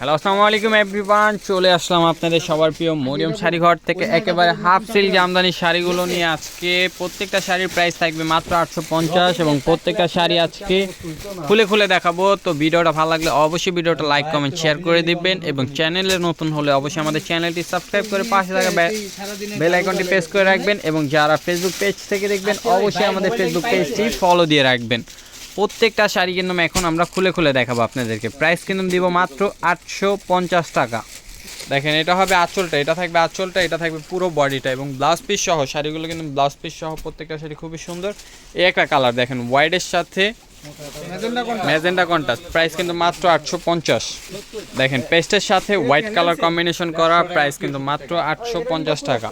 Hello আসসালামু আলাইকুম everyone চলে আসলাম আপনাদের সবার প্রিয় মরিয়ম শাড়ি ঘর থেকে। একেবারে হাফ সিল জামদানি শাড়িগুলো নিয়ে আজকে প্রত্যেকটা শাড়ির প্রাইস থাকবে মাত্র আটশো পঞ্চাশ এবং প্রত্যেকটা শাড়ি আজকে খুলে খুলে দেখাবো। তো ভিডিওটা ভালো লাগলে অবশ্যই ভিডিওটা লাইক কমেন্ট শেয়ার করে দিবেন এবং চ্যানেলে নতুন হলে অবশ্যই আমাদের চ্যানেলটি সাবস্ক্রাইব করে পাশে থাকা বেল আইকনটি প্রেস করে রাখবেন এবং যারা ফেসবুক পেজ থেকে দেখবেন, অবশ্যই আমাদের ফেসবুক পেজটি ফলো দিয়ে রাখবেন। প্রত্যেকটা শাড়ি কিন্তু এখন আমরা খুলে খুলে দেখাবো আপনাদেরকে। প্রাইস কিন্তু দিব মাত্র আটশো পঞ্চাশ টাকা। দেখেন, এটা হবে আঁচলটা, এটা থাকবে আঁচলটা, এটা থাকবে পুরো বডিটা এবং ব্লাউজ পিস সহ, শাড়িগুলো কিন্তু ব্লাউজ পিস সহ প্রত্যেকটা শাড়ি খুবই সুন্দর। এই একটা কালার দেখেন হোয়াইটের সাথে ম্যাজেন্ডা কন্টাস্ট প্রাইস কিন্তু মাত্র আটশো পঞ্চাশ। দেখেন পেস্টের সাথে হোয়াইট কালার কম্বিনেশন করা প্রাইস কিন্তু মাত্র আটশো পঞ্চাশ টাকা।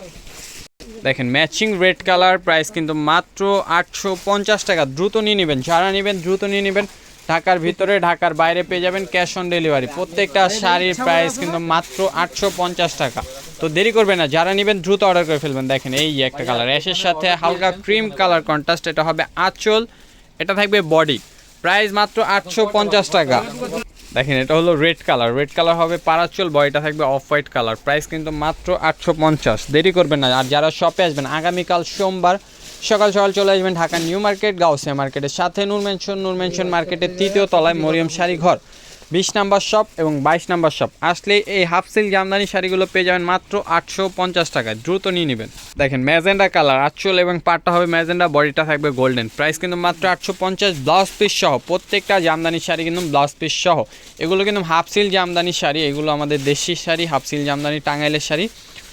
দেখেন ম্যাচিং রেড কালার প্রাইস কিন্তু মাত্র আটশো পঞ্চাশ টাকা। দ্রুত নিয়ে নেবেন, যারা নেবেন দ্রুত নিয়ে নেবেন। ঢাকার ভিতরে, ঢাকার বাইরে পেয়ে যাবেন ক্যাশ অন ডেলিভারি প্রত্যেকটা শাড়ির প্রাইস কিন্তু মাত্র আটশো পঞ্চাশ টাকা। তো দেরি করবেন না, যারা নেবেন দ্রুত অর্ডার করে ফেলবেন। দেখেন, এই একটা কালার অ্যাশের সাথে হালকা ক্রিম কালার কন্ট্রাস্ট এটা হবে আঁচল, এটা থাকবে বডি প্রাইস মাত্র আটশো পঞ্চাশ টাকা। দেখেন, এটা হলো রেড কালার রেড কালার হবে পারাচল বয়টা থাকবে অফ হোয়াইট কালার প্রাইস কিন্তু মাত্র আটশো পঞ্চাশ। দেরি করবেন না। আর যারা শপে আসবেন, আগামীকাল সোমবার সকাল সকাল চলে আসবেন ঢাকা নিউ মার্কেট, গাউসিয়া মার্কেটের সাথে নুরমেনশন নুরমেনশন নূর মেনশন মার্কেটের তৃতীয় তলায় মরিয়ম শাড়ি ঘর বিশ নাম্বার শপ এবং বাইশ নাম্বার শপ আসলে এই হাফ সিল জামদানি শাড়িগুলো পেয়ে যাবেন মাত্র আটশো পঞ্চাশ টাকায়। দ্রুত নিয়ে নেবেন। দেখেন, ম্যাজেন্ডা কালার আঁচল এবং পাটটা হবে ম্যাজেন্ডা বডিটা থাকবে গোল্ডেন প্রাইস কিন্তু মাত্র আটশো পঞ্চাশ ব্লাউজ পিস সহ। প্রত্যেকটা জামদানি শাড়ি কিন্তু ব্লাউজ পিস সহ। এগুলো কিন্তু হাফ সিল জামদানি শাড়ি, এগুলো আমাদের দেশি শাড়ি হাফ সিল জামদানি টাঙ্গাইলের শাড়ি।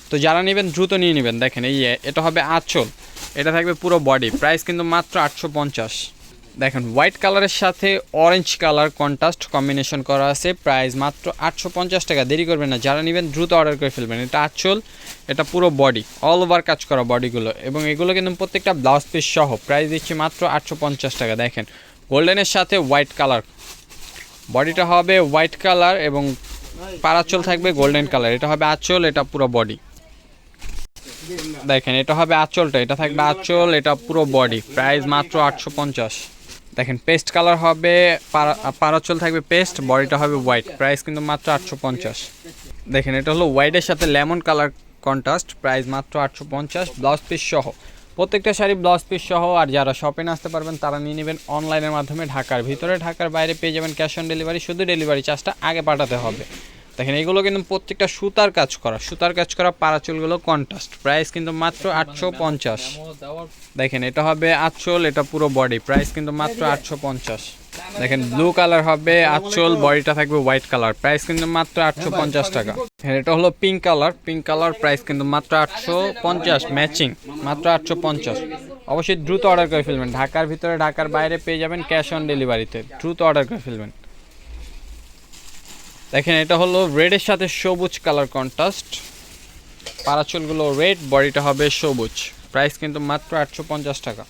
তো যারা নেবেন, দ্রুত নিয়ে নেবেন। দেখেন, এই এটা হবে আঁচল। এটা থাকবে পুরো বডি প্রাইস কিন্তু মাত্র আটশো পঞ্চাশ। দেখেন হোয়াইট কালারের সাথে অরেঞ্জ কালার কন্ট্রাস্ট কম্বিনেশন করা আছে। প্রাইস মাত্র আটশো পঞ্চাশ টাকা। দেরি করবেন না, যারা নেবেন দ্রুত অর্ডার করে ফেলবেন। এটা আঁচল, এটা পুরো বডি অল ওভার কাজ করা বডিগুলো এবং এগুলো কিন্তু প্রত্যেকটা ব্লাউজ পিস সহ প্রাইস দিচ্ছি মাত্র আটশো পঞ্চাশ টাকা। দেখেন গোল্ডেনের সাথে হোয়াইট কালার বডিটা হবে হোয়াইট কালার এবং পারাচল থাকবে গোল্ডেন কালার এটা হবে আঁচল, এটা পুরো বডি দেখেন, এটা হবে আঁচলটা, এটা থাকবে আঁচল, এটা পুরো বডি প্রাইস মাত্র আটশো পঞ্চাশ। দেখেন পেস্ট কালার হবে, পারা- পারাচল থাকবে পেস্ট বডিটা হবে হোয়াইট প্রাইস কিন্তু মাত্র আটশো পঞ্চাশ। দেখেন, এটা হলো হোয়াইটের সাথে লেমন কালার কন্ট্রাস্ট প্রাইস মাত্র আটশো পঞ্চাশ ব্লাউজ পিস সহ। প্রত্যেকটা শাড়ি ব্লাউজ পিস সহ, আর যারা শপে আসতে পারবেন, তারা নিয়ে নেবেন অনলাইনের মাধ্যমে ঢাকার। ভিতরে ঢাকার বাইরে পেয়ে যাবেন ক্যাশ অন ডেলিভারি শুধু ডেলিভারি চার্জটা আগে পাঠাতে হবে। দেখেন এগুলো কিন্তু প্রত্যেকটা সুতার কাজ করা। সুতার কাজ করা পারাচুলগুলো কন্ট্রাস্ট প্রাইস কিন্তু মাত্র আটশো পঞ্চাশ। দেখেন এটা হবে আঁচল এটা পুরো বডি প্রাইস কিন্তু মাত্র আটশো পঞ্চাশ। দেখেন ব্লু কালার হবে আঁচল বডিটা থাকবে হোয়াইট কালার প্রাইস কিন্তু মাত্র আটশো পঞ্চাশ টাকা। হ্যাঁ, এটা হলো pink colour pink colour price কিন্তু মাত্র আটশো পঞ্চাশ ম্যাচিং মাত্র আটশো পঞ্চাশ। অবশ্যই দ্রুত অর্ডার করে ফেলবেন। ঢাকার ভিতরে ঢাকার বাইরে পেয়ে যাবেন ক্যাশ অন ডেলিভারিতে দ্রুত অর্ডার করে ফেলবেন। দেখেন এটা হলো রেডের সাথে সবুজ কালার কন্ট্রাস্ট পারাচলগুলো রেড বডিটা হবে সবুজ। প্রাইস কিন্তু মাত্র আটশো পঞ্চাশ টাকা।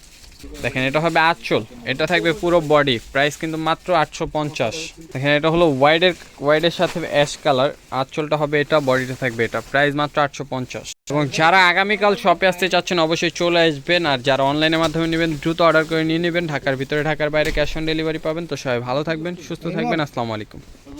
দেখেন এটা হবে আটচল এটা থাকবে পুরো বডি প্রাইস কিন্তু মাত্র আটশো পঞ্চাশ। দেখেন এটা হলো ওয়াইডের ওয়াইডের সাথে অ্যাশ কালার আটচলটা হবে এটা বডিটা থাকবে এটা। প্রাইস মাত্র আটশো পঞ্চাশ। এবং যারা আগামীকাল শপে আসতে চাচ্ছেন অবশ্যই চলে আসবেন। আর যারা অনলাইনের মাধ্যমে নেবেন দ্রুত অর্ডার করে নিয়ে নেবেন। ঢাকার ভিতরে ঢাকার বাইরে ক্যাশ অন ডেলিভারি পাবেন। তো সবাই ভালো থাকবেন সুস্থ থাকবেন। আসসালামু আলাইকুম।